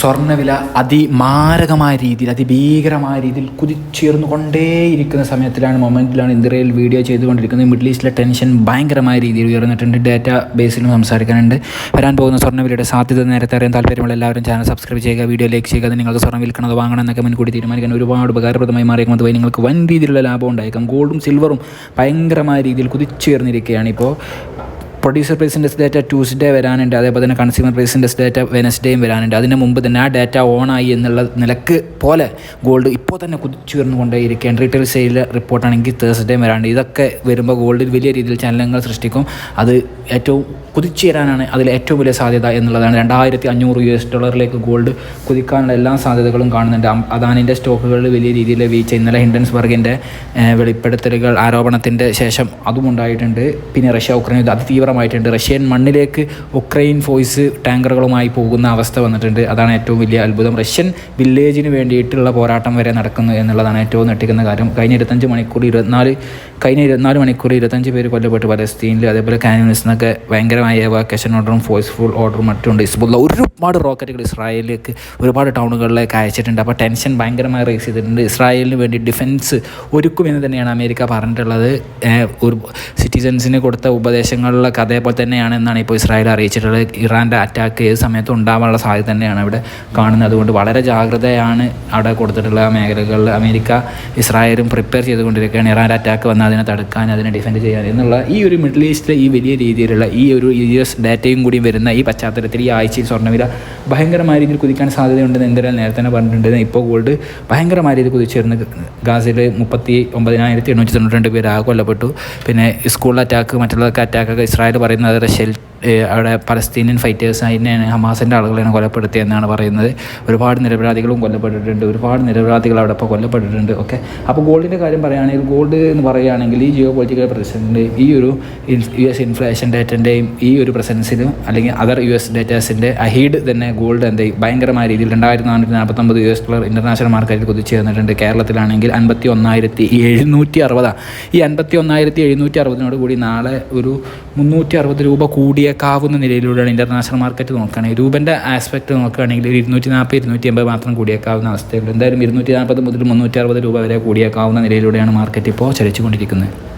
സ്വർണവില അതിമാരകമായ രീതിയിൽ അതിഭീകരമായ രീതിയിൽ കുതിച്ചുയർന്നു കൊണ്ടേയിരിക്കുന്ന സമയത്തിലാണ് മൊമെന്റിലാണ് ഇന്ത്യയിൽ വീഡിയോ ചെയ്തുകൊണ്ടിരിക്കുന്നത്. മിഡിൽ ഈസ്റ്റിലെ ടെൻഷൻ ഭയങ്കരമായ രീതിയിൽ ഉയർന്നിട്ടുണ്ട്. ഡാറ്റ ബേസിലും സംസാരിക്കാനുണ്ട്. വരാൻ പോകുന്ന സ്വർണവിലയുടെ സാധ്യത നേരത്തെ അറിയാൻ താല്പര്യമുള്ള എല്ലാവരും ചാനൽ സബ്സ്ക്രൈബ് ചെയ്യുക വീഡിയോ ലൈക്ക് ചെയ്യുക നിങ്ങൾക്ക് സ്വർണം വിൽക്കണത് വാങ്ങണം എന്നൊക്കെ മുൻകൂട്ടി തീരുമാനിക്കാൻ ഒരുപാട് ഉപകാരപ്രദമായി മാറിയേക്കും അതുവഴി നിങ്ങൾക്ക് വൻ രീതിയിലുള്ള ലാഭം ഉണ്ടായേക്കാം. ഗോൾഡും സിൽവറും ഭയങ്കരമായ രീതിയിൽ കുതിച്ചുയർന്നിരിക്കുകയാണ് ഇപ്പോൾ. Producer price index data Tuesday വരാനുണ്ട്. അതേപോലെ തന്നെ കൺസ്യൂമർ പ്രൈസ് ഇൻഡെക്സ് ഡാറ്റ വെനസ്ഡേയും വരാനുണ്ട്. അതിന് മുമ്പ് തന്നെ ആ ഡാറ്റ ഓണായി എന്നുള്ള നിലയ്ക്ക് പോലെ ഗോൾഡ് ഇപ്പോൾ തന്നെ കുതിച്ചുയർന്നു കൊണ്ടേയിരിക്കുകയാണ് റീറ്റെയിൽ സെയിൽ റിപ്പോർട്ടാണെങ്കിൽ തേഴ്സ്ഡേയും വരാനുണ്ട്. ഇതൊക്കെ വരുമ്പോൾ ഗോൾഡിൽ വലിയ രീതിയിൽ ചലനങ്ങൾ സൃഷ്ടിക്കും. അത് ഏറ്റവും കുതിച്ചുയരാനാണ് അതിൽ ഏറ്റവും വലിയ സാധ്യത എന്നുള്ളതാണ്. രണ്ടായിരത്തി അഞ്ഞൂറ് യു എസ് ഡോളറിലേക്ക് ഗോൾഡ് കുതിക്കാനുള്ള എല്ലാ സാധ്യതകളും കാണുന്നുണ്ട്. അദാനിന്റെ സ്റ്റോക്കുകളിൽ വലിയ രീതിയിൽ വീഴ്ച. ഇന്നലെ ഹിൻഡൻസ്ബർഗിന്റെ വെളിപ്പെടുത്തലുകൾ ആരോപണത്തിന്റെ ശേഷം അതും ഉണ്ടായിട്ടുണ്ട്. പിന്നെ റഷ്യ ഉക്രൈൻ യുദ്ധം അതിതീവ്രമായിട്ടുണ്ട് റഷ്യൻ മണ്ണിലേക്ക് ഉക്രൈൻ ഫോഴ്സ് ടാങ്കറുകളുമായി പോകുന്ന അവസ്ഥ വന്നിട്ടുണ്ട്. അതാണ് ഏറ്റവും വലിയ അത്ഭുതം. റഷ്യൻ വില്ലേജിന് വേണ്ടിയിട്ടുള്ള പോരാട്ടം വരെ നടക്കുന്നു എന്നുള്ളതാണ് ഏറ്റവും ഞെട്ടിക്കുന്ന കാര്യം. കഴിഞ്ഞ ഇരുപത്തഞ്ച് മണിക്കൂർ ഇരുപത്തിനാല് കഴിഞ്ഞ ഇരുപത്തിനാല് മണിക്കൂർ ഇരുപത്തഞ്ച് പേര് കൊല്ലപ്പെട്ടു പലസ്തീനിൽ അതേപോലെ കാനൂനിൽ നിന്നൊക്കെ ഭയങ്കരമായ എവാക്കേഷൻ ഓർഡറും ഫോഴ്സ്ഫുൾ ഓർഡറും മറ്റുണ്ട് ഇസ്ബുള്ള ഒരുപാട് റോക്കറ്റുകൾ ഇസ്രായേലിലേക്ക് ഒരുപാട് ടൗണുകളിലേക്ക് അയച്ചിട്ടുണ്ട്. അപ്പോൾ ടെൻഷൻ ഭയങ്കരമായി റേസ് ചെയ്തിട്ടുണ്ട്. ഇസ്രായേലിന് വേണ്ടി ഡിഫൻസ് ഒരുക്കുമെന്ന് തന്നെയാണ് അമേരിക്ക പറഞ്ഞിട്ടുള്ളത്. ഒരു സിറ്റിസൻസിന് കൊടുത്ത ഉപദേശങ്ങളിലൊക്കെ അതേപോലെ തന്നെയാണ് എന്നാണ് ഇപ്പോൾ ഇസ്രായേൽ അറിയിച്ചിട്ടുള്ളത്. ഇറാന്റെ അറ്റാക്ക് ഏത് സമയത്തും ഉണ്ടാവാനുള്ള സാധ്യത തന്നെയാണ് അവിടെ കാണുന്നത്. അതുകൊണ്ട് വളരെ ജാഗ്രതയാണ് അവിടെ കൊടുത്തിട്ടുള്ള മേഖലകളിൽ അമേരിക്ക ഇസ്രായേലും പ്രിപ്പയർ ചെയ്തുകൊണ്ടിരിക്കുകയാണ്. ഇറാന്റെ അറ്റാക്ക് വന്നാൽ അതിനെ തടുക്കാൻ അതിനെ ഡിഫെൻഡ് ചെയ്യാൻ എന്നുള്ള ഈ ഒരു മിഡിൽ ഈസ്റ്റിലെ ഈ വലിയ രീതിയിലുള്ള ഈ ഒരു യു എസ് ഡാറ്റയും കൂടി വരുന്ന ഈ പശ്ചാത്തലത്തിൽ ഈ ആഴ്ചയിൽ സ്വർണവില ഭയങ്കരമായ രീതിയിൽ കുതിക്കാൻ സാധ്യതയുണ്ടെന്ന് എന്തെങ്കിലും നേരത്തെ തന്നെ പറഞ്ഞിട്ടുണ്ട് ഇപ്പോൾ ഗോൾഡ് ഭയങ്കരമായ രീതിയിൽ കുതിച്ചേർന്ന് ഗാസയിൽ മുപ്പത്തി ഒമ്പതിനായിരത്തി എണ്ണൂറ്റി തൊണ്ണൂറ്റി രണ്ട് പേര് കൊല്ലപ്പെട്ടു. പിന്നെ സ്കൂൾ അറ്റാക്ക് മറ്റുള്ളതൊക്കെ അറ്റാക്കൊക്കെ ഇസ്രായേൽ പറയുന്നത് ഷെൽ അവിടെ പലസ്തീനിയൻ ഫൈറ്റേഴ്സ് അതിനെയാണ് ഹമാസിന്റെ ആളുകളെയാണ് കൊലപ്പെടുത്തിയെന്നാണ് പറയുന്നത്. ഒരുപാട് നിരപരാധികളും കൊല്ലപ്പെട്ടിട്ടുണ്ട്. ഒരുപാട് നിരപരാധികൾ അവിടെ ഇപ്പോൾ കൊല്ലപ്പെട്ടിട്ടുണ്ട്. ഓക്കെ? അപ്പോൾ ഗോൾഡിന്റെ കാര്യം പറയുകയാണെങ്കിൽ ഗോൾഡ് എന്ന് പറയുകയാണെങ്കിൽ ഈ ജിയോ പൊളിറ്റിക്കൽ പ്രസിഡന്റ് ഈ ഒരു യു എസ് ഇൻഫ്ലേഷൻ ഡേറ്റന്റെയും ഈ ഒരു പ്രസൻസിലും അല്ലെങ്കിൽ അതർ യു എസ് ഡേറ്റാസിന്റെ അഹീഡ് തന്നെ ഗോൾഡ് എന്ത്? ഭയങ്കരമായ രീതിയിൽ രണ്ടായിരത്തി നാനൂറ്റി നാൽപ്പത്തൊമ്പത് യു എസ് ഡോളർ ഇന്റർനാഷണൽ മാർക്കറ്റിൽ കുതിച്ചു ചേർന്നിട്ടുണ്ട് കേരളത്തിലാണെങ്കിൽ അൻപത്തി ഒന്നായിരത്തി എഴുന്നൂറ്റി അറുപതാണ് ഈ അൻപത്തി ഒന്നായിരത്തി എഴുന്നൂറ്റി അറുപതിനോട് കൂടി നാളെ ഒരു മുന്നൂറ്റി അറുപത് രൂപ കൂടിയേക്കാവുന്ന നിലയിലൂടെയാണ് ഇന്റർനാഷണൽ മാർക്കറ്റ് നോക്കുകയാണെങ്കിൽ. രൂപന്റെ ആസ്പെക്ട് നോക്കുകയാണെങ്കിൽ ഒരു ഇരുന്നൂറ്റി നാൽപ്പത് ഇരുന്നൂറ്റി അമ്പത് മാത്രം കൂടിയേക്കാവുന്ന അവസ്ഥയുള്ളൂ എന്തായാലും ഇരുന്നൂറ്റി നാൽപ്പത് മുതൽ മുന്നൂറ്റി അറുപത് രൂപ വരെ കൂടിയേക്കാവുന്ന നിലയിലൂടെയാണ് മാർക്കറ്റ് ഇപ്പോൾ ചലിച്ചുകൊണ്ടിരിക്കുന്നത്.